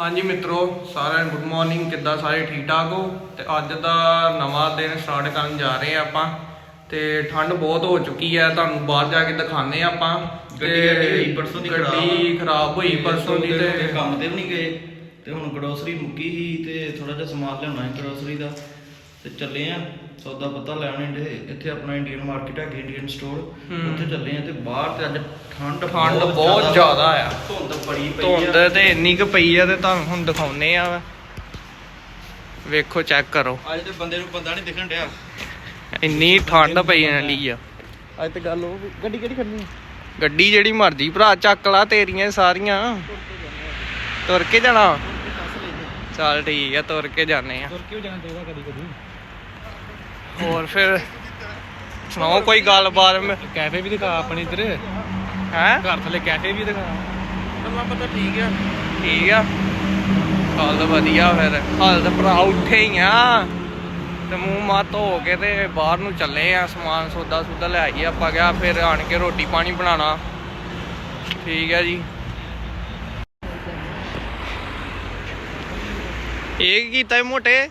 ਹਾਂਜੀ ਮਿੱਤਰੋ ਸਾਰਿਆਂ ਨੂੰ ਗੁੱਡ ਮਾਰਨਿੰਗ ਕਿੱਦਾਂ ਸਾਰੇ ਠੀਕ ਠਾਕ ਹੋ? ਤੇ ਅੱਜ ਦਾ ਨਵਾਂ ਦਿਨ ਸਟਾਰਟ ਕਰਨ ਜਾ ਰਹੇ ਆ ਆਪਾਂ। ਤੇ ਠੰਡ ਬਹੁਤ ਹੋ ਚੁੱਕੀ ਹੈ ਤੁਹਾਨੂੰ ਬਾਹਰ ਜਾ ਕੇ ਦਿਖਾਣੇ ਆ ਆਪਾਂ। ਗੱਡੀ ਹੋਈ ਪਰਸੋਂ ਦੀ ਖਰਾਬ ਗੱਡੀ ਖਰਾਬ ਹੋਈ ਪਰਸੋਂ ਦੀ ਤੇ ਤੇ ਕੰਮ ਤੇ ਵੀ ਨਹੀਂ ਗਏ। ਤੇ ਹੁਣ ਗਰੋਸਰੀ ਮੁੱਕੀ ਸੀ ਤੇ ਥੋੜਾ ਜਿਹਾ ਸਮਾਨ ਲਿਆਉਣਾ ਹੈ ਗਰੋਸਰੀ ਦਾ। ਤੇ ਚੱਲੇ ਆ ਸੌਦਾ ਪਤਾ ਲੈਣ ਇੰਡੇ ਇੱਥੇ ਆਪਣਾ ਇੰਡੀਅਨ ਮਾਰਕੀਟ ਹੈ ਇੰਡੀਅਨ ਸਟੋਰ ਉੱਥੇ ਚੱਲੇ ਆ ਤੇ ਬਾਹਰ ਤੇ ਅੱਜ ਠੰਡ ਠੰਡ ਬਹੁਤ ਜ਼ਿਆਦਾ ਆ। ਧੁੰਦ ਬੜੀ ਪਈ ਧੁੰਦ ਆ ਤੇ ਇੰਨੀ ਕੁ ਪਈ ਆ ਤੇ ਤੁਹਾਨੂੰ ਹੁਣ ਦਿਖਾਉਣੇ ਆ ਵੇਖੋ ਚੈੱਕ ਕਰੋ। ਅੱਜ ਤੇ ਬੰਦੇ ਨੂੰ ਬੰਦਾ ਨਹੀਂ ਦਿਖਣ ਡਿਆ। ਇੰਨੀ ਠੰਡ ਪਈ ਜਾਂਦੀ ਆ। ਅੱਜ ਤੇ ਗੱਲ ਉਹ ਗੱਡੀ ਕਿਹੜੀ ਖੜਨੀ ਗੱਡੀ ਜਿਹੜੀ ਮਰਜ਼ੀ ਭਰਾ ਚੱਕ ਲਾ ਤੇਰੀਆਂ ਸਾਰੀਆਂ। ਤੁਰ ਕੇ ਜਾਣਾ। ਚੱਲ ਠੀਕ ਆ ਤੁਰ ਕੇ ਜਾਣੇ ਆ। ਤੁਰ ਕਿਉਂ ਜਾਣਾ ਚਾਹੀਦਾ ਕਦੀ ਕਦੀ ਹੋਰ ਫਿਰ ਸੁਣਾਓ ਕੋਈ ਗੱਲਬਾਤ ਮੈਂ ਕੈਫੇ ਵੀ ਦਿਖਾ ਆਪਣੇ ਇੱਧਰ। ਹੈ? ਘਰ ਥੱਲੇ ਕੈਫੇ ਵੀ ਦਿਖਾ। ਗੱਲਾਂ ਪਤਾ ਠੀਕ ਆ। ਠੀਕ ਆ। ਹਾਲ ਤਾਂ ਵਧੀਆ ਫਿਰ। ਹਾਲ ਤਾਂ ਭਰਾ ਉੱਠੇ ਹੀ ਆ। ਤੇ ਮੂੰਹ ਮਾ ਧੋ ਕੇ ਤੇ ਬਾਹਰ ਨੂੰ ਚੱਲੇ ਆ। ਸਮਾਨ ਸੌਦਾ ਸੁਦਾ ਲੈ ਆਈਏ ਆਪਾਂ ਗਿਆ ਫਿਰ ਆਣ ਕੇ ਰੋਟੀ ਪਾਣੀ ਬਣਾਉਣਾ। ਠੀਕ ਹੈ ਜੀ। ਇਹ ਕੀ ਕੀਤਾ ਮੋਟੇ?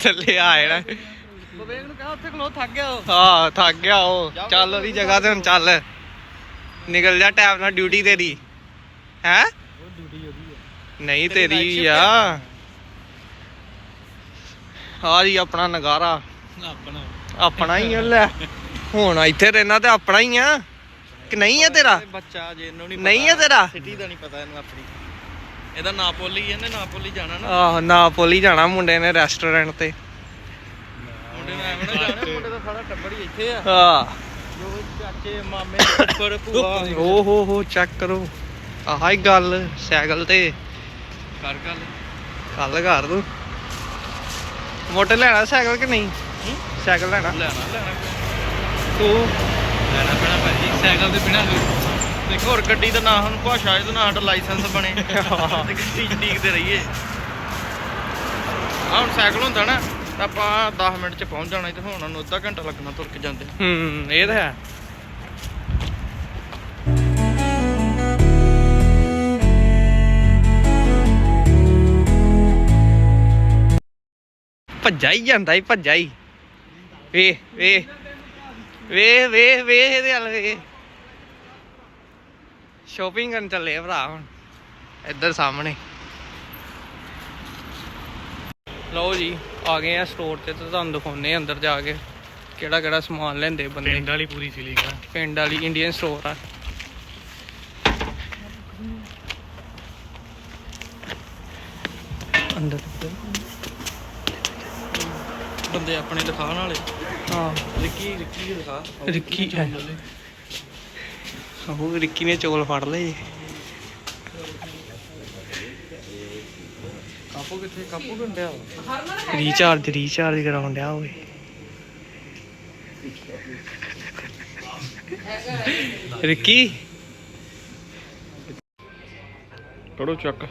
ਥੱਲੇ ਆਏ ਨਾ ਬਵੇਗ ਨੂੰ ਕਹਾ ਉੱਥੇ ਖਲੋ ਥੱਕ ਗਿਆ ਉਹ। ਹਾਂ ਥੱਕ ਗਿਆ ਉਹ। ਚੱਲ ਉਹਦੀ ਜਗ੍ਹਾ ਤੇ ਹੁਣ ਚੱਲ। ਨਿਕਲ ਜਾ ਟਾਈਮ ਨਾਲ ਡਿਊਟੀ ਤੇਰੀ। ਹੈ? ਉਹ ਡਿਊਟੀ ਉਹਦੀ ਆ। ਨਹੀਂ ਤੇਰੀ ਆ। ਆ। ਜੀ ਆਪਣਾ ਨਗਾਰਾ। ਆਪਣਾ। ਆਪਣਾ ਹੀ ਆ ਲੈ। ਹੁਣ ਇੱਥੇ ਰਹਿਣਾ ਤੇ ਆਪਣਾ ਹੀ ਆ। ਕਿ ਨਹੀਂ ਆ ਤੇਰਾ? ਬੱਚਾ ਜੇ ਇਹਨੂੰ ਨਹੀਂ ਨਹੀਂ ਆ ਤੇਰਾ? ਸਿਟੀ ਦਾ ਨਹੀਂ ਪਤਾ ਇਹਨੂੰ ਆਪਣੀ। ਇਹਦਾ ਨਾਪੋਲੀ ਇਹਨੇ ਨਾਪੋਲੀ ਜਾਣਾ ਨਾ। ਆਹ ਨਾ ਪੋਲੀ ਜਾਣਾ ਮੁੰਡੇ ਨੇ ਰੈਸਟੋਰੈਂਟ ਤੇ। ਮੁੰਡੇ ਨੂੰ ਐਵੇਂ ਨਾ ਜਾਣਾ ਮੁੰਡੇ ਦਾ ਸਾਰਾ ਟੱਬਰ ਹੀ ਇੱਥੇ ਆ। ਹਾਂ। ਜੋ ਚਾਚੇ ਮਾਮੇ ਉੱਪਰ ਭੂਆ। ਓ ਹੋ ਹੋ ਚੈੱਕ ਕਰੋ। ਆਹ ਹੀ ਗੱਲ ਸਾਈਕਲ ਤੇ। ਕਰ ਗੱਲ ਕੱਲ ਕਰ ਤੂੰ। ਮੋਟਰ ਲੈਣਾ ਸਾਈਕਲ ਕਿ ਨਹੀਂ? ਸਾਈਕਲ ਲੈਣਾ। ਲੈਣਾ ਲੈਣਾ। ਤੂੰ? ਲੈਣਾ ਪੈਣਾ ਭਾਜੀ ਸਾਈਕਲ ਦੇ ਬਿਨਾ ਦੇਖੋ, ਹੋਰ ਗੱਡੀ ਦਾ ਨਾ, ਹੁਣ ਭਾਸ਼ਾ ਇਹਦਾ ਨਾ ਸਾਡਾ ਲਾਇਸੈਂਸ ਬਣੇ। ਤੇ ਗੱਡੀ ਚ ਡੀਕਦੇ ਰਹੀਏ। ਆ ਹੁਣ ਸਾਈਕਲ ਹੁੰਦਾ ਨਾ, ਤਾਂ ਆਪਾਂ 10 ਮਿੰਟ ਚ ਪਹੁੰਚ ਜਾਣਾ, ਤੇ ਹੁਣ ਸਾਨੂੰ ਅੱਧਾ ਘੰਟਾ ਲੱਗਣਾ ਤੁਰ ਕੇ ਜਾਂਦੇ। ਹੂੰ, ਇਹ ਤਾਂ ਹੈ। ਭੱਜਾ ਹੀ ਜਾਂਦਾ ਹੀ ਭੱਜਾ ਹੀ ਵੇ ਵੇ ਵੇ ਵੇ ਵੇ, ਇਹਦੇ ਹਲ ਵੇ। ਸ਼ੋਪਿੰਗ ਕਰਨ ਚੱਲੇ ਆ ਭਰਾ ਹੁਣ। ਇੱਧਰ ਸਾਹਮਣੇ। ਲਓ ਜੀ ਆ ਗਏ ਆ ਸਟੋਰ ਤੇ ਤੇ ਤੁਹਾਨੂੰ ਦਿਖਾਉਨੇ ਆ ਅੰਦਰ ਜਾ ਕੇ ਕਿਹੜਾ ਕਿਹੜਾ ਸਮਾਨ ਲੈਂਦੇ ਬੰਦੇ। ਪਿੰਡ ਵਾਲੀ ਪੂਰੀ ਫੀਲਿੰਗ ਆ। ਪਿੰਡ ਵਾਲੀ ਇੰਡੀਅਨ ਸਟੋਰ ਆ। ਅੰਦਰ ਬੰਦੇ ਆਪਣੇ ਦਿਖਾਉਣ ਵਾਲੇ। ਹਾਂ। ਰਿੱਕੀ ਰਿੱਕੀ ਦਿਖਾ। ਰਿੱਕੀ ਹੈ। ਉਹ ਰਿੱਕੀ ਨੇ ਚੋਲ ਫੜ ਲਏ। ਕਾਪੂ ਕਿੱਥੇ? ਕਾਪੂ ਘੰਟਿਆ ਰੀਚਾਰਜ ਰੀਚਾਰਜ ਕਰਾਉਣ ਡਿਆ ਓਏ ਰਿੱਕੀ? ਕਰੋ ਚੱਕ।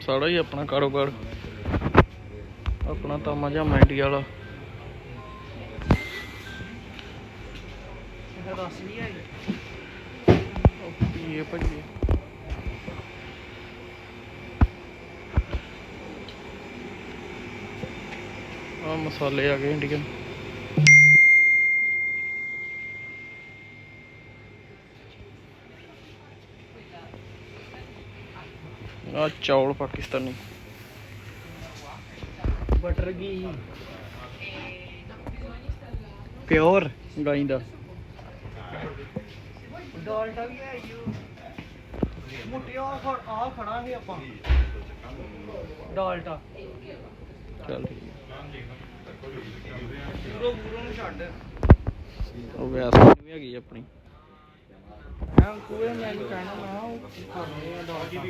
ਸਾੜਾ ਹੀ ਆਪਣਾ ਕਾਰੋਬਾਰ। ਆਪਣਾ ਤਾਮਾ ਜਾਂ ਮੈਂਡੀ ਵਾਲਾ। ਇਹ ਭਾਜੀ ਆ ਮਸਾਲੇ ਆ ਗਏ ਇੰਡੀਅਨ ਆ ਚੌਲ ਪਾਕਿਸਤਾਨੀ ਬਟਰ ਕੀ ਪਿਓਰ ਗਾਈ ਦਾ ਡਾਲਟਾ ਵੀ ਹੈ ਯੂ ਮੁੱਟਿਆ ਆ ਖੜਾ ਸੀ ਆਪਾਂ। ਡਾਲਟਾ ਚੱਲ ਠੀਕ। ਹੈ ਉਹ ਵੈਸ ਵੀ ਹੈਗੀ ਆਪਣੀ। ਹਾਂ, ਕੋਈ ਮੈਂ ਨਹੀਂ ਕਹਿਣਾ ਮੈਂ ਉਹ ਖਾਣੇ ਆ ਡਾਲਟਾ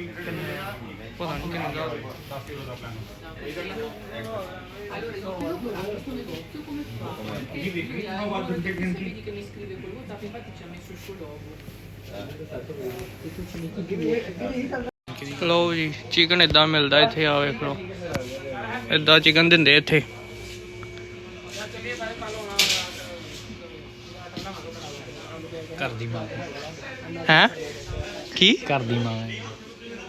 ਪਤਾ ਨਹੀਂ ਕਿੰਨਾ ਦਾ vedi che mi scrive col ਜੀ ਚਿਕਨ ਇਦਾਂ ਮਿਲਦਾ ਇੱਥੇ ਆ ਵੇਖ ਲਓ। ਇਦਾਂ ਚਿਕਨ ਦਿੰਦੇ ਇੱਥੇ। ਕਰਦੀ ਦੀ ਮਾਂ। ਹੈ? ਕੀ? ਘਰ ਦੀ ਮਾਂ ਹੈ।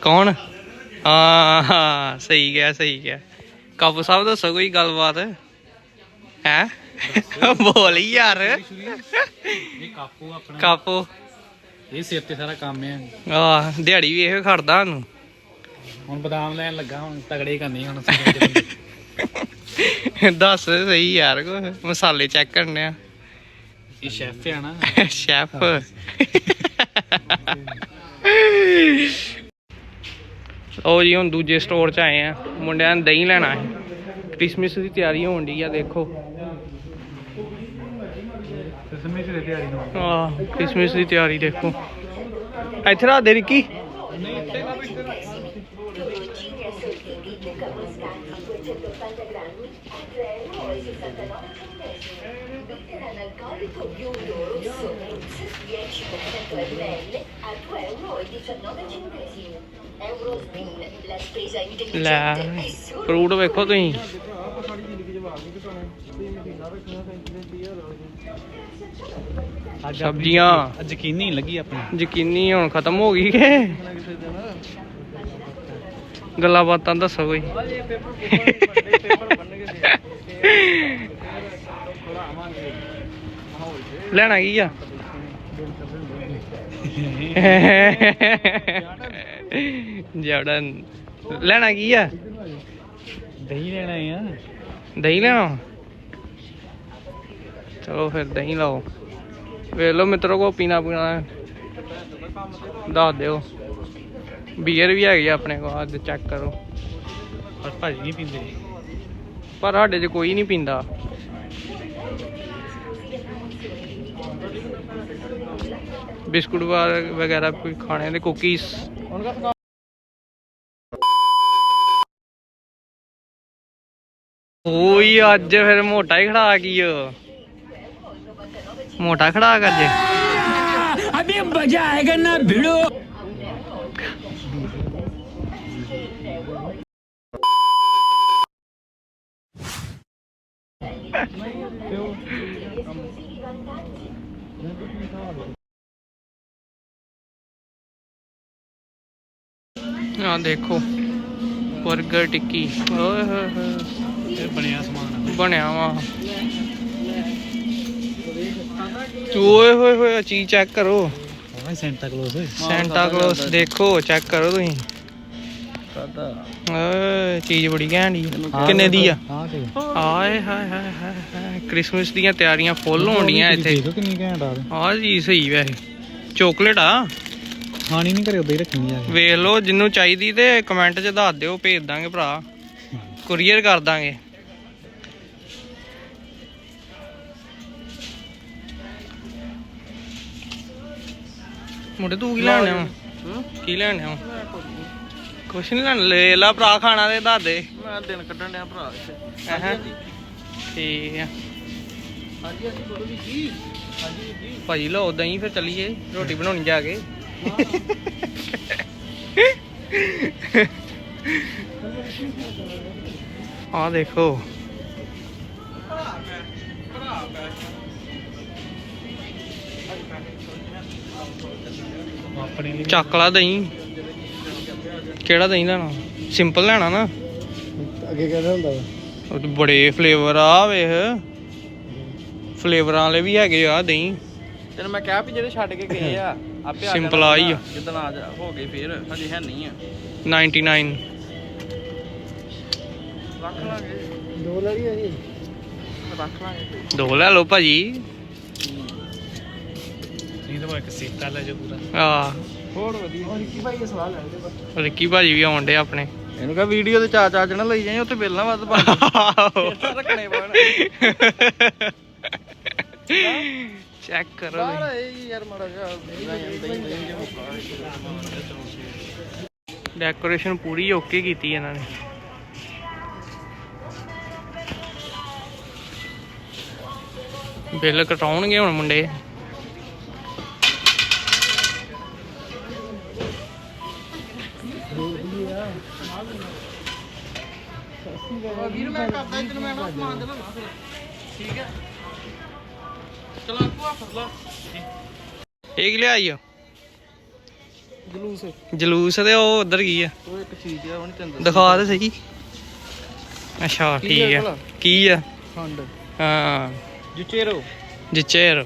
ਕੌਣ? ਹਾਂ ਹਾਂ ਸਹੀ ਗਿਆ ਸਹੀ ਗਿਆ ਕਾਬੂ ਸਾਹਿਬ ਦੱਸੋ ਕੋਈ ਗੱਲਬਾਤ। ਹੈ? ਬੋਲ ਯਾਰ। ਇਹ ਕਾਪੂ ਆਪਣਾ। ਕਾਪੋ। ਇਹ ਸਿਰ ਤੇ ਸਾਰਾ ਕੰਮ ਹੈ। ਆ ਦਿਹਾੜੀ ਵੀ ਇਹੋ ਖੜਦਾ ਸਾਨੂੰ। ਹੁਣ ਬਦਾਮ ਲੈਣ ਲੱਗਾ ਹੁਣ ਤਗੜੇ ਕਰਨੇ ਹੁਣ। ਦੱਸ ਸਹੀ ਯਾਰ ਕੋ ਮਸਾਲੇ ਚੈੱਕ ਕਰਨੇ ਆ। ਇਹ ਸ਼ੈਫ ਹੈ ਨਾ। ਸ਼ੈਫ ਉਹ ਜੀ ਹੁਣ ਦੂਜੇ ਸਟੋਰ 'ਚ ਆਏ ਆ ਮੁੰਡਿਆਂ ਨੇ ਦਹੀਂ ਲੈਣਾ ਹੈ ਕ੍ਰਿਸਮਸ ਦੀ ਤਿਆਰੀ ਹੋਣ ਦੀ ਆ ਦੇਖੋ। ਸਸਮੀ ਤੇ ਤਿਆਰੀ ਨੂੰ ਆ ਕ੍ਰਿਸਮਸ ਦੀ ਤਿਆਰੀ ਦੇਖੋ। ਇੱਥੇ ਰਾਤ ਦੇ Ricky. Analcolico biondo rosso mix 10% ml a 2,19 euro. Eurosmin, la spesa intelligente ਲੈ è solo ਫਰੂਟ ਵੇਖੋ ਤੁਸੀਂ ਅੱਜ ਸਬਜ਼ੀਆਂ। ਅੱਜ ਯਕੀਨ ਨਹੀਂ ਲੱਗੀ ਆਪਣੀ ਯਕੀਨੀ ਹੁਣ ਖਤਮ ਹੋ ਗਈ ਕਿ ਗੱਲਾਂ ਬਾਤਾਂ ਦੱਸੋ ਕੋਈ। ਲੈਣਾ ਕੀ ਆ? ਜੜਨ ਲੈਣਾ ਕੀ ਆ? ਦਹੀਂ ਲੈਣਾ ਆ। ਦਹੀਂ ਲੈਣਾ? ਚਲੋ ਫਿਰ ਦਹੀਂ ਲਾਓ। ਵੇਖ ਲਓ ਮਿੱਤਰੋ ਕੋ ਪੀਣਾ ਪੀਣਾ। ਦੱਸ ਦਿਓ। ਬੀਅਰ ਵੀ ਹੈਗੀ ਆ ਆਪਣੇ ਕੋਲ ਅੱਜ ਚੈੱਕ ਕਰੋ। ਪਰ ਭਾਜੀ ਨਹੀਂ ਪੀਂਦੇ ਪਰ ਸਾਡੇ 'ਚ ਕੋਈ ਨਹੀਂ ਪੀਂਦਾ। ਬਿਸਕੁਟ ਵਗੈਰਾ- ਵਗੈਰਾ ਕੋਈ ਖਾਣੇ ਦੇ ਕੁਕੀਜ਼ ਓਈ ਅੱਜ ਫਿਰ ਮੋਟਾ ਹੀ ਖੜਾ ਗਈ ਓ? ਮੋਟਾ ਖੜਾ ਕਰ ਜੇ ਆ ਦੇਖੋ 버ਗਰ ਟਿੱਕੀ ਓਏ ਹੋਏ ਹੋਏ ਇਹ ਬਣਿਆ ਸਮਾਨ ਬਣਿਆ ਵਾ ਓਏ ਹੋਏ ਹੋਏ ਆਹ ਚੀਜ਼ ਚੈੱਕ ਕਰੋ ਉਹ ਸੈਂਟਾ ਕਲੋਸ ਸੈਂਟਾ ਕਲੋਸ ਦੇਖੋ ਚੈੱਕ ਕਰੋ ਤੁਸੀਂ। ਓਏ ਚੀਜ਼ ਬੜੀ ਘੈਂਟੀ ਕਿੰਨੇ ਦੀ ਆ? ਆਏ ਹਾਏ ਹਾਏ ਹਾਏ ਹਾਏ ਕ੍ਰਿਸਮਸ ਦੀਆਂ ਤਿਆਰੀਆਂ ਫੁੱਲ ਹੋਣੀਆਂ ਇੱਥੇ। ਦੇਖੋ ਕਿੰਨੀ ਘੈਂਟ ਆ ਆਹ ਜੀ ਸਹੀ ਵੈਸੇ। ਚੋਕਲੇਟ ਆ? ਖਾਣੀ ਨਹੀਂ ਕਰੇ ਉਦਾਂ ਹੀ ਰੱਖਣੀ ਆ। ਵੇਖ ਲਓ ਜਿੰਨੂੰ ਚਾਹੀਦੀ ਤੇ ਕਮੈਂਟ 'ਚ ਦੱਸ ਦਿਓ ਭੇਜ ਦਾਂਗੇ ਭਰਾ। ਕੁਰੀਅਰ ਕਰ ਦਾਂਗੇ। ਮੁੰਡੇ ਤੂੰ ਕੀ ਲੈਣ ਆਇਆ? ਕੀ ਲੈਣ ਆਇਆ? ਕੁਛ ਨਹੀਂ ਲੈਣ ਲੈ ਲਾ ਭਰਾ ਖਾਣਾ ਤੇ ਦੱਸ ਦੇ। ਮੈਂ ਦਿਨ ਕੱਢਣ ਡਿਆ ਭਰਾ ਇੱਥੇ। ਹੈਂ। ਠੀਕ ਆ। ਹਾਂਜੀ ਹਾਂਜੀ ਬੋਲੋ ਵੀ ਜੀ ਹਾਂਜੀ ਜੀ ਭਾਜੀ ਲਓ ਉਦਾਂ ਹੀ ਫਿਰ ਚੱਲੀਏ ਰੋਟੀ ਬਣਾਉਣੀ ਜਾ ਕੇ। ਆ ਦੇਖੋ। ਆਪਣੇ ਚੱਕਲਾ ਦਹੀਂ ਕਿਹੜਾ ਦਹੀਂ ਲੈਣਾ? ਸਿੰਪਲ ਲੈਣਾ ਨਾ। ਅੱਗੇ ਕਹਿੰਦਾ ਹੁੰਦਾ ਉਹ ਤੇ ਬੜੇ ਫਲੇਵਰ ਆ ਵੇਖ। ਫਲੇਵਰਾਂ ਵਾਲੇ ਵੀ ਹੈਗੇ ਆ ਦਹੀਂ ਤੈਨੂੰ ਮੈਂ ਕਿਹਾ ਵੀ ਜਿਹੜੇ ਛੱਡ ਕੇ ਗਏ ਆ ਆਪੇ ਆ Simple ਆ ਹੀ ਆ। ਜਿੱਦਣ ਆ ਜਾ ਹੋ ਗਏ ਫੇਰ ਹਜੇ ਹੈ ਨਹੀਂ ਆ। 99 ਰੱਖ ਲਾਂਗੇ। ਦੋ ਲੜੀ ਆ ਜੀ ਰੱਖ ਲਾਂਗੇ। ਦੋ ਲੈ ਲਓ ਭਾਜੀ। ਇਹ ਤਾਂ ਇੱਕ ਸੀਤਾ ਲੈ ਜੋ ਪੂਰਾ। ਆ ਹੋਰ ਵਧੀਆ। ਕੀ ਭਾਈ ਇਹ ਸਵਾਲ ਲੈਂਦੇ ਬਸ ਰਿੱਕੀ ਭਾਜੀ ਵੀ ਆਉਣ ਡੇ ਆਪਣੇ। ਇਹਨੂੰ ਕਹ ਵੀਡੀਓ ਤੇ ਚਾ ਚਾ ਚਣਾ ਲਈ ਜਾਈ ਉੱਥੇ ਬੇਲਾਂ ਵੱਧ ਪਾ ਰੱਖਣੇ ਪੈਣ। ਚੈੱਕ ਕਰੋ ਯਾਰ ਮਾੜਾ ਡੈਕੋਰੇਸ਼ਨ ਪੂਰੀ ਓਕੇ ਕੀਤੀ ਇਹਨਾਂ ਨੇ। ਬਿੱਲ ਕਟਾਉਣਗੇ ਹੁਣ ਮੁੰਡੇ। ਮੈਂ ਕਰਦਾ ਇਧਰ ਮੈਂ ਨਾ ਸਮਾਨ ਦੇ ਫਿਰ। ਠੀਕ ਹੈ? ਚਲਾ ਕੋ ਜਲੂਸ। ਜਲੂਸ ਤੇ ਉਹ ਉਧਰ ਕੀ ਆ? ਉਹ ਇੱਕ ਚੀਜ਼ ਆ ਉਹਨੇ ਤੈਨੂੰ ਦਿਖਾ ਦੇ ਸਹੀ। ਅੱਛਾ ਠੀਕ ਆ? ਕੀ ਆ? ਖੰਡ। ਹਾਂ। ਜੁਚੇਰੋ ਜਿਚੇਰ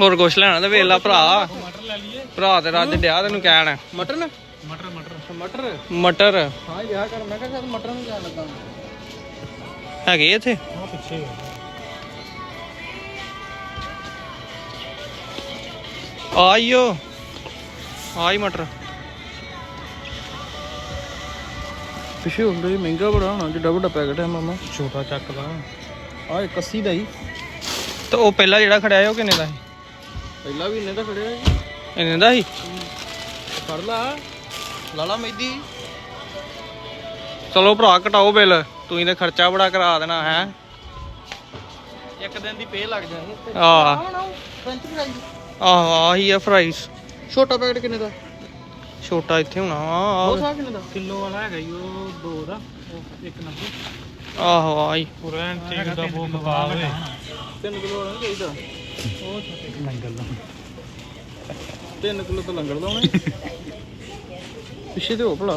ਹੋਰ ਕੁਛ ਲੈਣਾ ਤੇ ਵੇਲਾ ਭਰਾ। ਮਟਰ ਲੈ ਲਈਏ। ਭਰਾ ਤੇ ਰੱਜ ਡਿਆ ਤੈਨੂੰ ਕਹਿਣ। ਮਟਰ ਮਟਰ ਮਟਰ ਮਟਰ ਹਾਂ ਯਾ ਕਰ ਮੈਂ ਕਿਹਾ ਸ਼ਾਇਦ ਮਟਰ ਨੂੰ ਜਾਣ ਲੱਗਾ ਹੈਗੇ ਇੱਥੇ ਉਹ ਪਿੱਛੇ ਹੈ। ਆਈਓ ਆਈ ਮਟਰ ਪਿੱਛੇ ਹੁੰਦਾ ਇਹ ਮਹਿੰਗਾ ਬੜਾ ਹੋਣਾ ਜਿੱਡਾ ਵੱਡਾ ਪੈਕਟ ਹੈ ਮਾਮਾ ਛੋਟਾ ਚੱਕ ਦਾ ਆ ਇੱਕ 80 ਦਾ ਹੀ ਤੇ ਉਹ ਪਹਿਲਾਂ ਜਿਹੜਾ ਖੜਿਆ ਸੀ ਉਹ ਕਿੰਨੇ ਦਾ ਸੀ ਪਹਿਲਾਂ ਵੀ ਇੰਨੇ ਦਾ ਖੜਿਆ ਜੀ ਇੰਨੇ ਦਾ ਸੀ ਫੜ ਲਾ ਲਾਲਾ ਮੈਦੀ ਚਲੋ ਭਰਾ ਘਟਾਓ ਬਿੱਲ। ਤੇ ਖਰਚਾ ਬੜਾ ਕਰਾ ਦੇਣਾ ਹੈ? ਇੱਕ ਦਿਨ ਦੀ ਪੇ ਲੱਗ ਜਾਣੀ ਆ ਫ੍ਰੈਂਚ ਫਰਾਈਜ਼ ਆਹ ਆਹੀ ਆ ਫਰਾਈਸ ਛੋਟਾ ਪੈਕਟ ਕਿੰਨੇ ਦਾ? ਛੋਟਾ ਇੱਥੇ ਹੋਣਾ ਉਹ ਵਾ ਸਾ ਕਿੰਨੇ ਦਾ? ਕਿਲੋ ਵਾਲਾ ਹੈਗਾ ਜੀ ਉਹ ਦੋ ਦਾ ਉਹ ਇੱਕ ਨੰਬਰ। ਆਹੋ ਆਹੀ ਪੂਰਾ ਠੀਕ ਦਾ ਬੋ ਖਵਾ ਹੋਵੇ 3 ਕਿਲੋ ਹੋਣਾ ਚਾਹੀਦਾ। ਉਹ ਛੋਟੇ ਨੰਗਲ ਦਾ 3 ਕਿਲੋ ਤਾਂ ਲੰਗਰ ਦਾ ਹੋਣਾ ਪਿੱਛੇ ਤੇ ਹੋ ਭਲਾ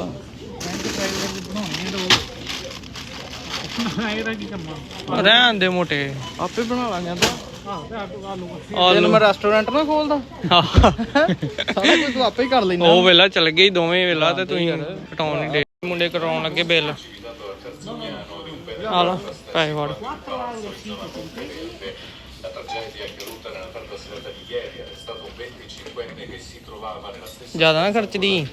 ਰਹਿਣ ਦੇ ਮੋਟੇ ਆਪੇ ਬਣਾ ਲਾ ਜਾਂਦਾ ਆਹ ਤੇ ਆਲੂ ਆਲੂ ਆਲੂ ਮੈਂ ਰੈਸਟੋਰੈਂਟ ਨਾ ਖੋਲਦਾ ਸਾਰਾ ਕੁਝ ਤੂੰ ਆਪੇ ਹੀ ਕਰ ਲੈਂਦਾ ਉਹ ਵੇਲਾ ਚੱਲ ਗਈ ਦੋਵੇਂ ਵੇਲਾ ਤੇ ਤੁਸੀਂ ਘਟਾਉਣ ਨਹੀਂ ਦੇ ਮੁੰਡੇ ਕਰਾਉਣ ਲੱਗੇ ਬਿੱਲ ਆ ਲਓ ਪੈਸੇ ਫੜ ਜ਼ਿਆਦਾ ਨਾ ਖਰਚਦੀ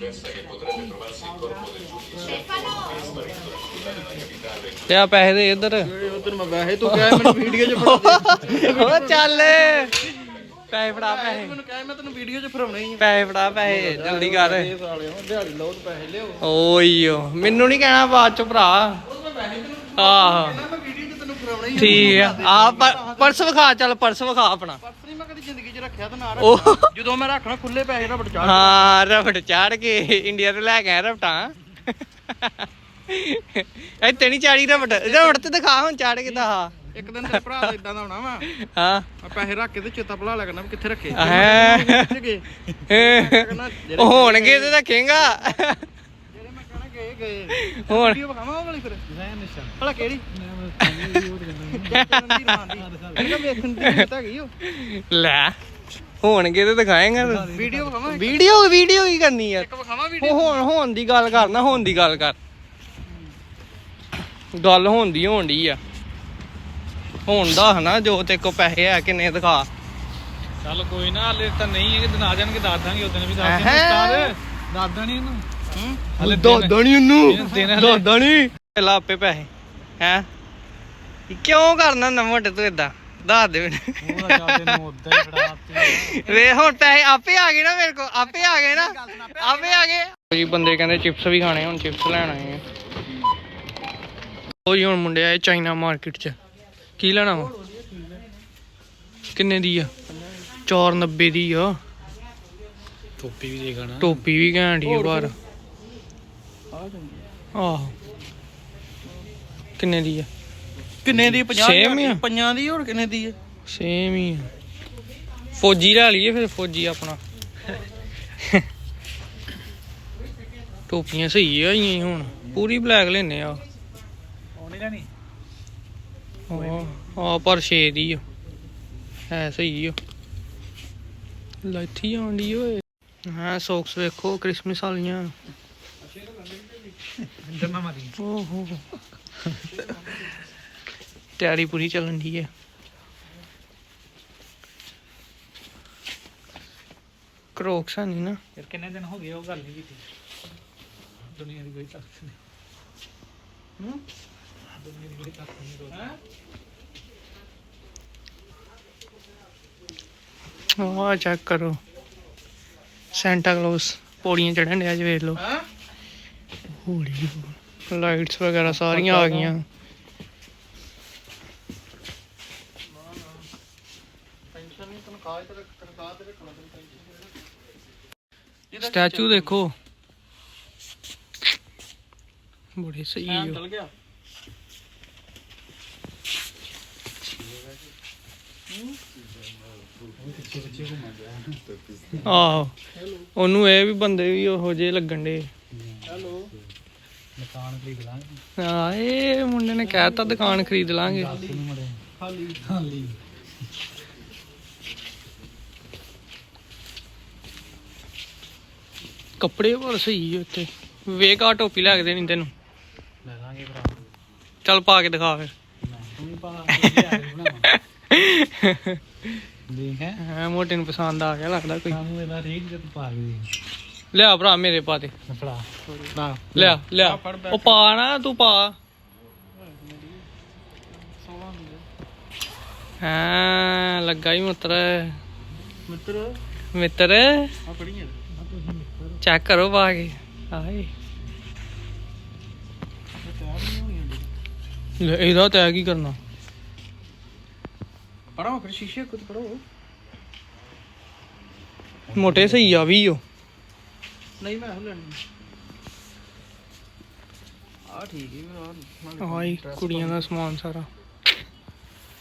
jazz che potrebbe trovarsi il corpo del giudice ਤੇ ਆ ਪੈਸੇ ਦੇ ਇੱਧਰ? ਉਧਰ ਮੈਂ ਵੈਸੇ ਤੂੰ ਕਹਿ ਮੈਨੂੰ ਵੀਡੀਓ 'ਚ ਫੜਾ ਦੇ ਓ ਚੱਲ। ਪੈਸੇ ਫੜਾ ਪੈਸੇ। ਮੈਨੂੰ ਕਹਿ ਮੈਂ ਤੈਨੂੰ ਵੀਡੀਓ 'ਚ ਫੜਾਉਣੇ ਹੀ ਪੈਸੇ ਫੜਾ ਪੈਸੇ, ਜਲਦੀ ਕਰ। ਇਹ ਸਾਲਿਓ ਦਿਹਾੜੀ ਲਓ ਤੇ ਪੈਸੇ ਲਿਓ ਓਈਓ, ਮੈਨੂੰ ਨਹੀਂ ਕਹਿਣਾ ਬਾਅਦ ਚ ਭਰਾ। ਆਹ। ਮੈਂ ਵੀਡੀਓ ਹੀ ਠੀਕ ਆ। ਆ ਪਰ- ਪਰਸ ਵਿਖਾ ਚੱਲ ਪਰਸ ਵਿਖਾ ਆਪਣਾ। ਪਰਸ ਨਹੀਂ ਮੈਂ ਕਦੀ ਜ਼ਿੰਦਗੀ 'ਚ ਰੱਖਿਆ ਤਾਂ ਨਾ ਉਹ ਰੱਖਣਾ ਜਦੋਂ ਮੈਂ ਰੱਖਣਾ ਖੁੱਲੇ ਪੈਸੇ ਦਾ ਬਟਚਾ ਹਾਂ ਰਬੜ ਚਾੜ ਕੇ ਇੰਡੀਆ ਤੋਂ ਲੈ ਕੇ ਆਇਆ ਰਬਟਾਂ ਇੱਥੇ ਨਹੀਂ ਚਾੜੀ ਰਬੜ। ਰਬੜ ਤੇ ਦਿਖਾ ਹੁਣ ਚਾੜ ਕੇ ਦਾ ਇੱਕ ਦਿਨ ਤੇਰੇ ਭਰਾ ਦਾ ਇਦਾਂ ਦਾ ਹੋਣਾ ਵਾ। ਹਾਂ। ਪੈਸੇ ਰੱਖ ਕੇ ਤੇ ਚੇਤਾ ਭੁਲਾ ਲਿਆ ਕਰਨਾ ਵੀ ਕਿੱਥੇ ਰੱਖੇ। ਹੈਂ। ਕਿੱਥੇ ਗਏ? ਕਹਿਣਾ ਜਿਹੜੇ ਉਹ ਹੋਣਗੇ ਤੇ ਰੱਖੇਗਾ। ਗਏ ਗਏ ਹੁਣ ਵੀਡੀਓ ਵਿਖਾਵਾਂ ਉਹ ਵਾਲੀ ਫਿਰ? ਮੈਂ ਨਿਸ਼ਾ ਭਲਾ ਕਿਹੜੀ? ਮੈਂ ਉਹ ਕਹਿੰਦਾ ਜੱਟਨ ਦੀ। ਰਾਂ ਦੀ ਇਹਨੂੰ ਵੇਖਣ ਦੀ ਜ਼ਰੂਰਤ ਹੈਗੀ ਉਹ। ਲੈ ਹੋਣਗੇ ਤੇ ਦਿਖਾਏਗਾ। ਵੀਡੀਓ ਵਿਖਾਵਾਂ ਇੱਕ? ਵੀਡੀਓ ਵੀਡੀਓ ਕੀ ਕਰਨੀ ਯਾਰ ਇੱਕ ਵਿਖਾਵਾਂ ਵੀਡੀਓ? ਉਹ ਹੋਣ ਹੋਣ ਦੀ ਗੱਲ ਹੋਣ ਦੀ ਗੱਲ ਕਰ। ਗੱਲ ਹੋਣ ਦੀ ਹੋਣ ਦੀ ਆ। ਹੋਣ ਦਾ ਹਨਾ ਜੋ ਤੇ ਕੋ ਪੈਸੇ ਹੈ ਕਿੰਨੇ ਦਿਖਾ। ਚੱਲ ਕੋਈ ਨਾ ਹਲੇ ਤਾਂ ਨਹੀਂ ਹੈ ਕਿ ਦਿਨ ਆ ਜਾਣਗੇ ਦੱਸ ਦਾਂਗੇ ਉਦੋਂ ਵੀ ਦੱਸ। ਦਾਂਗੇ ਉਸਤਾਦ। ਦੱਸ ਦੇਣੀ ਇਹਨੂੰ। ਹੂੰ ਹਲੇ ਦੋਦਾਂ ਨਹੀਂ ਉਹਨੂੰ। ਦੋਦਾਂ ਨਹੀਂ ਪਹਿਲਾਂ ਆਪੇ ਪੈਸੇ। ਹੈ? ਕਿਉਂ ਕਰਨਾ ਨਾ ਮੋਟੇ ਤੂੰ ਇਦਾਂ ਦੱਸ ਦੇ ਮੈਨੂੰ। ਉਹਦਾ ਚੱਲ ਤੈਨੂੰ ਉਦਾਂ ਹੀ ਫੜਾਤੇ ਵੇ ਹੁਣ ਪੈਸੇ ਆਪੇ ਆ ਗਏ ਨਾ ਮੇਰੇ ਕੋ ਆਪੇ ਆ ਗਏ ਨਾ। ਆਪੇ ਆ ਗਏ। ਜੀ ਬੰਦੇ ਕਹਿੰਦੇ ਚਿਪਸ ਵੀ ਖਾਣੇ ਹੁਣ ਚਿਪਸ ਲੈਣ ਆਏ ਆ। ਉਹ ਜੀ ਹੁਣ ਮੁੰਡੇ ਆਏ ਚਾਈਨਾ ਮਾਰਕੀਟ ਚ। ਕੀ ਲੈਣਾ ਵਾ? ਕਿੰਨੇ ਦੀ ਆ? 490 ਦੀ ਆ। ਟੋਪੀ ਵੀ ਦੇਖਣਾ ਟੋਪੀ ਵੀ ਘੈਂਟ ਹੀ ਆ ਬਾਹਰ। ਆ ਚੰਗੀ ਆਹੋ। ਕਿੰਨੇ ਦੀ ਆ? ਕਿੰਨੇ ਦੀ? 50 Same ਹੀ ਆ? ਪੰਜਾਂ ਦੀ ਹੋਰ ਕਿੰਨੇ ਦੀ ਹੈ ਸੇਮ ਹੀ ਆ। ਫੌਜੀ ਲੈ ਲਈਏ ਫਿਰ ਫੌਜੀ ਆਪਣਾ। ਟੋਪੀਆਂ ਸਹੀ ਆ ਹੀ ਹੁਣ। ਪੂਰੀ ਬਲੈਕ ਲੈਨੇ ਆ। ਆਉਣੀ ਲੈਣੀ? ਪਰ 6 ਦੀ ਆ। ਹੈ ਸਹੀ ਆ। ਲਾਈਥੀ ਆਉਂਦੀ ਓਏ। ਹਾਂ ਸੌਕਸ ਵੇਖੋ ਕ੍ਰਿਸਮਸ ਵਾਲੀਆਂ। ਮਾਰੀ ਓਹੋ ਤਿਆਰੀ ਪੂਰੀ ਚੱਲਣ ਦੀ ਹੈ। ਕਰੋਕਸ ਨਹੀਂ ਨਾ। ਯਾਰ ਕਿੰਨੇ ਦਿਨ ਹੋ ਗਏ ਉਹ ਗੱਲ ਨਹੀਂ ਕੀਤੀ। ਦੁਨੀਆ ਦੀ ਕੋਈ ਤਾਕਤ ਨਹੀਂ। ਹੂੰ? ਦੁਨੀਆ ਦੀ ਕੋਈ ਤਾਕਤ ਨਹੀਂ ਰੋਜ਼ ਆਹ ਚੈੱਕ ਕਰੋ। ਸੈਂਟਾ ਕਲੌਸ ਪੌੜੀਆਂ ਚੜ੍ਹਨ ਡਿਆ ਜੀ ਵੇਖ ਲਓ। ਹਾਂ? ਹੌਲੀ ਲਾਈਟਸ ਵਗੈਰਾ ਸਾਰੀਆਂ ਆ ਗਈਆਂ। ਸਟੈਚੂ ਦੇਖੋ। ਬੜੇ ਸਹੀ ਹਾਂ ਚਲ ਗਿਆ। ਆਹੋ। ਉਹਨੂੰ ਇਹ ਵੀ ਬੰਦੇ ਵੀ ਉਹੋ ਜਿਹੇ ਲੱਗਣ ਦੇ ਹੈਲੋ। ਖਰੀਦ ਲਾਂਗੇ। ਇਹ ਮੁੰਡੇ ਨੇ ਕਹਿਤਾ ਦੁਕਾਨ ਖਰੀਦ ਲਾਂਗੇ। ਖਾਲੀ। ਖਾਲੀ। ਕੱਪੜੇ ਪਰ ਸਹੀ ਆ ਉੱਥੇ ਵੇਖ ਆ ਟੋਪੀ ਲੈ ਕੇ ਦੇਣੀ ਤੈਨੂੰ। ਲੈ ਲਾਂਗੇ ਭਰਾ। ਚੱਲ ਪਾ ਕੇ ਦਿਖਾ ਫਿਰ। ਤੂੰ ਪਾ ਦੇਖ ਹੈ। ਹਾਂ ਮੋਟੇ ਨੂੰ ਪਸੰਦ ਆ ਗਿਆ ਲੱਗਦਾ ਕੋਈ। ਸਾਨੂੰ ਇਹਦਾ ਰੇਟ ਜਦ ਪਾ ਕੇ ਦੇ। ਲਿਆ ਭਰਾ ਮੇਰੇ ਪਾ ਦੇ। ਫੜਾ। ਨਾ ਲਿਆ ਲਿਆ। ਉਹ ਪਾ ਨਾ ਤੂੰ ਪਾ। ਹਾਂ ਲੱਗਾ ਹੀ ਮਿੱਤਰ। ਮਿੱਤਰ? ਮਿੱਤਰ? ਆ ਪੜੀਆਂ ਚੈੱਕ ਕਰੋ ਪਾ ਕੇ। ਆਏ। ਲੈ ਇਹਦਾ ਤੈਅ ਕੀ ਕਰਨਾ? ਪੜਾਓ ਫਿਰ ਸ਼ੀਸ਼ੇ ਕੁਝ ਪੜੋ ਮੋਟੇ ਸਹੀ ਆ ਵੀ ਉਹ। ਨਹੀਂ ਮੈਂ ਉਹ ਲੈਣੀ ਆ। ਠੀਕ ਹੈ ਆ ਆਈ ਕੁੜੀਆਂ ਦਾ ਸਮਾਨ ਸਾਰਾ।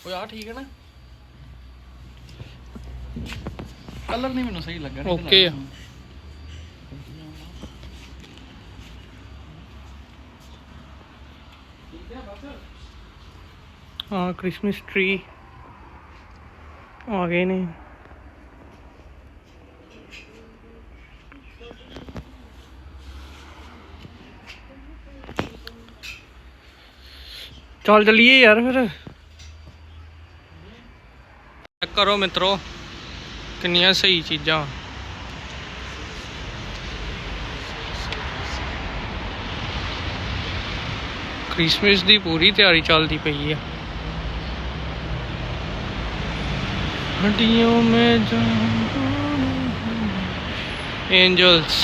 ਓਏ ਆ ਠੀਕ ਹੈ ਨਾ। ਕਲਰ ਨਹੀਂ ਮੈਨੂੰ ਸਹੀ ਲੱਗਾ ਓਕੇ। ਆ ਹਾਂ ਕ੍ਰਿਸਮਸ ਟ੍ਰੀ ਆ ਗਏ ਨੇ। ਚੱਲ ਚੱਲੀਏ ਯਾਰ ਫਿਰ। ਚੈੱਕ ਕਰੋ ਮਿੱਤਰੋ, ਕਿੰਨੀਆਂ ਸਹੀ ਚੀਜ਼ਾਂ। ਕ੍ਰਿਸਮਸ ਦੀ ਪੂਰੀ ਤਿਆਰੀ ਚੱਲਦੀ ਪਈ ਹੈ ਹੱਡੀਆਂ ਮੈਂ ਐਂਜਲਸ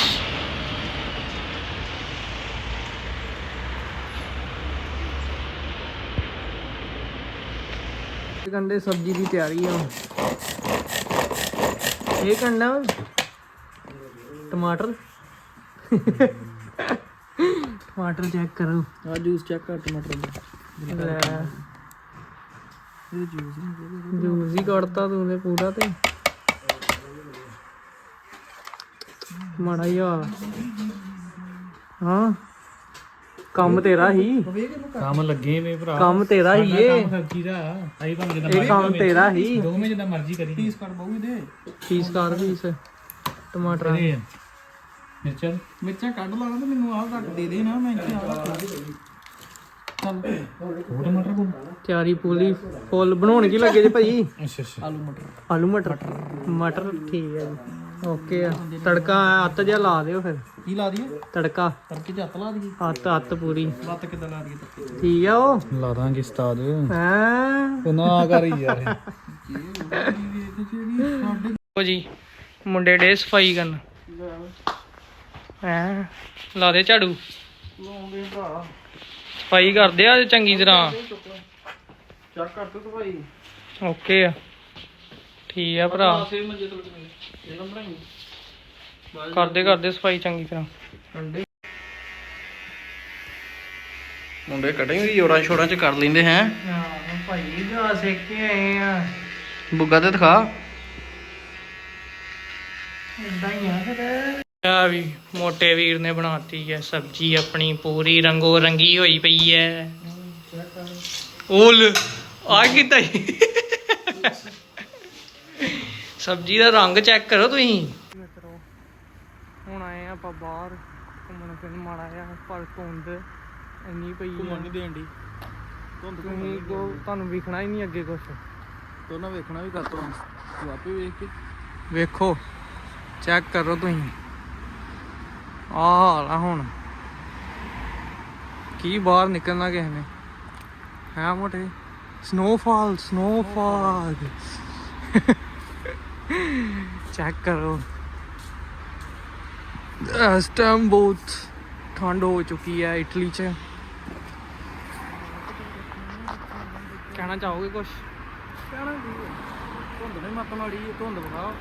ਕੰਡੇ ਸਬਜ਼ੀ ਦੀ ਤਿਆਰੀ ਆ। ਇਹ ਕੰਡਾ ਟਮਾਟਰ। ਟਮਾਟਰ ਚੈੱਕ ਕਰੋ। ਆ ਜੂਸ ਚੈੱਕ ਕਰ ਟਮਾਟਰ ਦਾ। ਲੈ। ਇਹ ਜੂਸ ਨਹੀਂ ਜੂਸ ਹੀ ਕੱਢਤਾ ਤੂੰ ਤੇ ਪੂਰਾ ਤੇ। ਮਾੜਾ ਆ ਹਾਂ। ਕੰਮ ਤੇਰਾ ਹੀ। ਕੰਮ ਲੱਗੇ ਵੇ ਭਰਾ। ਕੰਮ ਤੇਰਾ ਹੀ ਇਹ ਸਬਜ਼ੀ ਦਾ? ਆਈ ਭਾਵੇਂ ਜਿੱਦਾਂ ਇਹ ਕੰਮ ਤੇਰਾ ਹੀ। ਦੋਵੇਂ ਜਿੱਦਾਂ ਮਰਜ਼ੀ ਕਰੀ ਪੀਸ ਕਰ ਬਹੁ ਦੇ ਫੀਸ ਕਰ ਫੀਸ ਟਮਾਟਰ ਇਹ ਮਿਰਚਾਂ? ਮਿਰਚਾਂ ਕੱਢ ਲਾ ਤੇ ਮੈਨੂੰ ਆਹ ਕੱਟ ਦੇ ਦੇ ਨਾ ਮੈਂ ਇੱਥੇ ਆਹ ਚੱਲ। ਉਹ ਟਮਾਟਰ ਕੋ ਤਿਆਰੀ ਪੂਰੀ ਫੁੱਲ ਬਣਾਉਣ ਕੀ ਲੱਗੇ ਜੇ ਭਾਈ? ਅੱਛਾ ਅੱਛਾ। ਆਲੂ ਮਟਰ। ਆਲੂ ਮਟਰ। ਮਟਰ ਠੀਕ ਹੈ ਜੀ। ਓਕੇ ਆ। ਤੜਕਾ ਹੱਥ ਜਿਹਾ ਲਾ ਦਿਓ ਫਿਰ। ਕੀ ਲਾ ਦਈਏ? ਤੜਕਾ। ਤੜਕੇ ਚ ਹੱਥ ਲਾ ਦਈਏ। ਹੱਥ ਹੱਥ ਪੂਰੀ। ਲੱਤ ਕਿੱਦਾਂ ਲਾ ਦਈਏ ਤੜਕੇ ਠੀਕ ਆ ਉਹ? ਲਾ ਦਾਂਗੇ ਉਸਤਾਦ। ਹੈਂ? ਉਹ ਨਾ ਕਰ ਯਾਰ। ਲਓ ਜੀ ਮੁੰਡੇ ਡੇ ਸਫ਼ਾਈ ਕਰਨ। ਹੈਂ? ਲਾ ਦੇ ਝਾੜੂ। ਲਾਉਂਦੇ ਭਰਾ। ਸਫ਼ਾਈ ਕਰਦੇ ਆ ਚੰਗੀ ਤਰ੍ਹਾਂ। ਚੈੱਕ ਕਰ ਤੂੰ ਭਾਈ। ਓਕੇ ਆ। ਠੀਕ ਆ ਭਰਾ। ਬਣਾਈ ਕਰਦੇ ਕਰਦੇ ਸਫ਼ਾਈ ਚੰਗੀ ਤਰ੍ਹਾਂ ਮੁੰਡੇ ਕਟਿੰਗ ਵੀ ਜੋੜਾਂ ਛੋੜਾਂ ਚ ਕਰ ਲੈਂਦੇ ਹੈ। ਹਾਂ ਭਾਈ ਜਾ ਸਿੱਖ ਕੇ ਆਏ ਆ। ਬੁੱਗਾ ਤੇ ਦਿਖਾ। ਇਦਾਂ ਹੀ ਆ ਫਿਰ। ਆ ਵੀ ਮੋਟੇ ਵੀਰ ਨੇ ਬਣਾਤੀ ਹੈ ਸਬਜੀ ਆਪਣੀ ਪੂਰੀ ਰੰਗੋ ਰੰਗੀ ਹੋਈ ਪਈ ਹੈ। ਓਲ ਆ ਕਿਤਾ ਸਬਜੀ ਦਾ ਰੰਗ ਚੈੱਕ ਕਰੋ ਤੁਸੀਂ। ਹੁਣ ਆਏ ਆਪਾਂ ਬਾਹਰ। ਘੁੰਮਣ ਫਿਰਨ ਮਾੜਾ ਜਿਹਾ ਪਰ ਧੁੰਦ ਇੰਨੀ ਪਈ ਘੁੰਮਣ ਆ ਨਹੀਂ ਦੇਣ ਦੀ ਧੁੰਦ ਤੁਸੀਂ ਕੋ ਤੁਹਾਨੂੰ ਵਿਖਣਾ ਹੀ ਨਹੀਂ ਅੱਗੇ ਕੁਛ। ਤੋਂ ਨਾ ਵੇਖਣਾ ਵੀ ਕਰ ਤੂੰ ਤੂੰ ਆਪੇ ਵੇਖ ਕੇ। ਵੇਖੋ ਚੈੱਕ ਕਰੋ ਤੁਸੀਂ। ਆਹ ਹਾਲ ਆ ਹੁਣ। ਕੀ ਬਾਹਰ ਨਿਕਲਣਾ ਕਿਸੇ ਨੇ? ਹੈ ਮੋਟੇ ਸਨੋਫਾਲ ਸਨੋਫਾਲ ਚੈੱਕ ਕਰੋ ਇਸ ਟਾਈਮ ਬਹੁਤ ਠੰਡ ਹੋ ਚੁੱਕੀ ਹੈ ਇਟਲੀ 'ਚ ਕਹਿਣਾ ਚਾਹੋਗੇ ਕੁਝ ਕਹਿਣਾ ਕੀ ਹੈ? ਧੁੰਦ ਨੇ ਮੱਤ ਮਾੜੀ ਹੈ, ਧੁੰਦ ਵਿਖਾ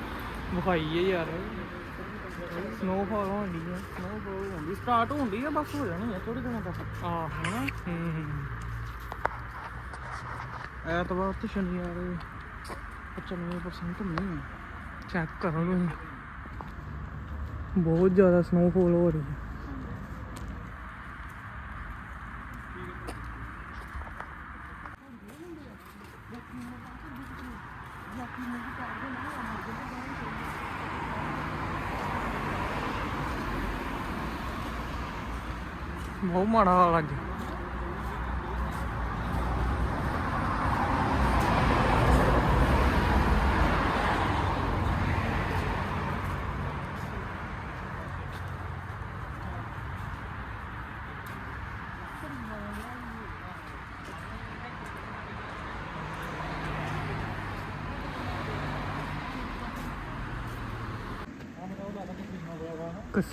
ਵਿਖਾਈ ਹੈ ਯਾਰ ਸਨੋਫਾਲ ਹੋਣੀ ਹੈ ਸਨੋ ਬੋਲ ਹੁੰਦੀ ਸਟਾਰਟ ਹੁੰਦੀ ਆ ਬਸ ਹੋ ਜਾਣੀ ਹੈ ਥੋੜੇ ਦਿਨਾਂ ਤੱਕ ਆਹ ਹਨਾ ਹੂੰ ਐਤਵਾਰ ਚੈੱਕ ਕਰੋ ਤੁਸੀਂ ਬਹੁਤ ਜ਼ਿਆਦਾ ਸਨੋਫਾਲ ਹੋ ਰਹੀ ਹੈ। ਬਹੁਤ ਮਾੜਾ ਹਾਲ ਅੱਜ ਕਸੀਨੋ ਚੱਲ ਜਾਇਆ ਉਹ ਦੇਖਿਆ ਕਿ ਆਪੇ ਮਾਰੇ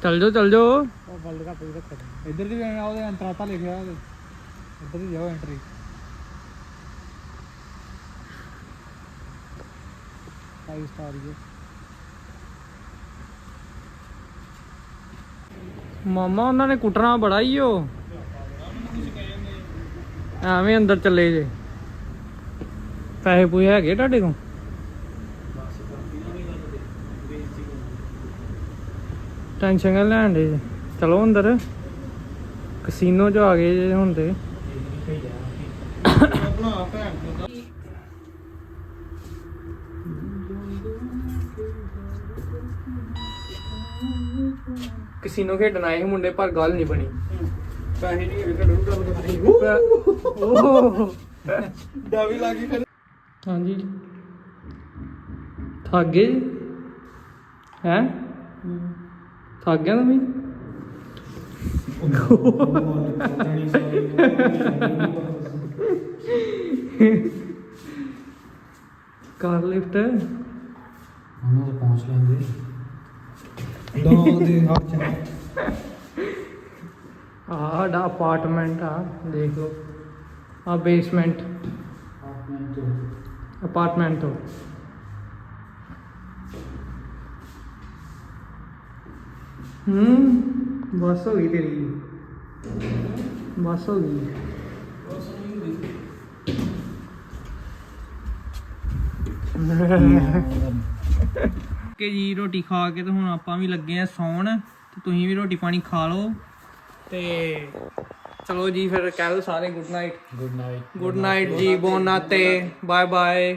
ਉਹ ਬਲਦ ਘੱਟ ਹੀ ਰੱਖਦੇ ਇੱਧਰ ਦੀ ਵੀ ਐਂ ਉਹਦੇ ਅੰਤਰਾਤਾ ਲਿਖਿਆ ਉਹਦੇ ਇੱਧਰ ਦੀ ਜਾਓ ਐਂਟਰੀ ਫਾਈਵ ਸਟਾਰ ਹੀ ਹੈ ਮਾਮਾ ਉਹਨਾਂ ਨੇ ਕੁੱਟਣਾ ਬੜਾ ਹੀ ਉਹ ਐਵੇਂ ਅੰਦਰ ਚੱਲੇ ਜੇ ਪੈਸੇ ਪੂਏ ਹੈਗੇ ਤੁਹਾਡੇ ਕੋਲ ਟੈਨਸ਼ਨ ਕਰ ਲੈਣ ਦੇ ਚਲੋ ਅੰਦਰ। ਕਸੀਨੋ ਚ ਆ ਗਏ ਜੇ ਹੁਣ ਤੇ। ਬਣਾ ਭੈਣ ਚੋਦਾ ਕਸੀਨੋ ਖੇਡਣ ਆਏ ਸੀ ਮੁੰਡੇ ਪਰ ਗੱਲ ਨਹੀਂ ਬਣੀ। ਪੈਸੇ ਨਹੀਂ ਹੈਗੇ ਘੜੂ ਗੱਲ ਕਰਨੀ ਓਹ। ਡਾਵੀ ਲੱਗੀ ਫਿਰ ਹਾਂਜੀ। ਥੱਕ ਗਏ ਹੈ। ਥੱਕ ਗਿਆ ਤੁਸੀਂ ਕਾਰ ਲਿਫਟ ਉਹਨਾਂ ਤੋਂ ਪਹੁੰਚ ਲੈਂਦੇ। ਦੋ ਦੇ ਹੱਥ ਚ। ਆਹ ਸਾਡਾ ਅਪਾਰਟਮੈਂਟ ਆ ਦੇਖ ਲਓ। ਆ ਬੇਸਮੈਂਟ ਆਪਣੇ ਤੋਂ। ਅਪਾਰਟਮੈਂਟ ਤੋਂ। ਹੂੰ ਬਸ ਹੋ ਗਈ ਤੇਰੀ ਬਸ ਹੋ ਗਈ ਕਿ ਜੀ ਰੋਟੀ ਖਾ ਕੇ ਤੇ ਹੁਣ ਆਪਾਂ ਵੀ ਲੱਗੇ ਆ ਸੌਣ ਤੇ ਤੁਸੀਂ ਵੀ ਰੋਟੀ ਪਾਣੀ ਖਾ ਲਓ ਤੇ ਚਲੋ ਜੀ ਫਿਰ ਕਹਿ ਲਓ ਸਾਰੇ good night good night good night ਜੀ ਬੋਨਾਤੇ ਬਾਏ ਬਾਏ